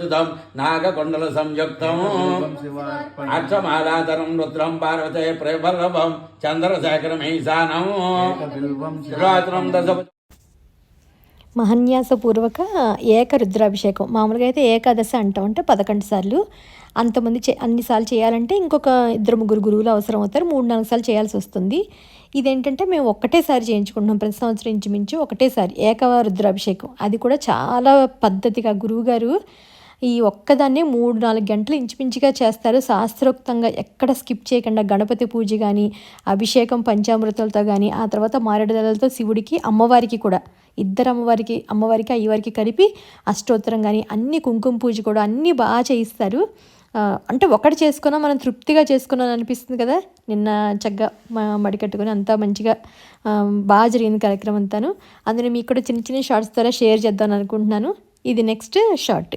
తుదం నాగకొండల సంయుక్తం. అక్షమాలాతరం రుద్రం పార్వతే ప్రేమలభం చంద్రశేఖరం ఈశానం. శివరాత్రం దశ మహన్యాసపూర్వక ఏక రుద్రాభిషేకం మామూలుగా అయితే ఏకాదశి అంటాం. అంటే పదకొండు సార్లు. అంతమంది చే అన్నిసార్లు చేయాలంటే ఇంకొక ఇద్దరు ముగ్గురు గురువులు అవసరం అవుతారు. మూడు నాలుగు సార్లు చేయాల్సి వస్తుంది. ఇదేంటంటే మేము ఒక్కటేసారి చేయించుకుంటున్నాం. ప్రతి సంవత్సరం ఇంచుమించు ఒకటేసారి ఏక రుద్రాభిషేకం అది కూడా చాలా పద్ధతిగా గురువుగారు ఈ ఒక్కదాన్నే మూడు నాలుగు గంటలు ఇంచుమించుగా చేస్తారు. శాస్త్రోక్తంగా ఎక్కడ స్కిప్ చేయకుండా గణపతి పూజ కానీ అభిషేకం పంచామృతాలతో కానీ ఆ తర్వాత మారేడుదలతో శివుడికి అమ్మవారికి కూడా ఇద్దరు అమ్మవారికి అమ్మవారికి అయ్యవారికి కలిపి అష్టోత్తరం కానీ అన్ని కుంకుమ పూజ కూడా అన్నీ బాగా చేయిస్తారు. అంటే ఒకటి చేసుకున్నా మనం తృప్తిగా చేసుకున్నాం అనిపిస్తుంది కదా? నిన్న చక్కగా మ- మడికట్టుకొని అంతా మంచిగా బాగా జరిగింది కార్యక్రమం అంతాను. అందులో మీకు కూడా చిన్న చిన్న షార్ట్స్ ద్వారా షేర్ చేద్దాం అనుకుంటున్నాను. ఇది నెక్స్ట్ షార్ట్.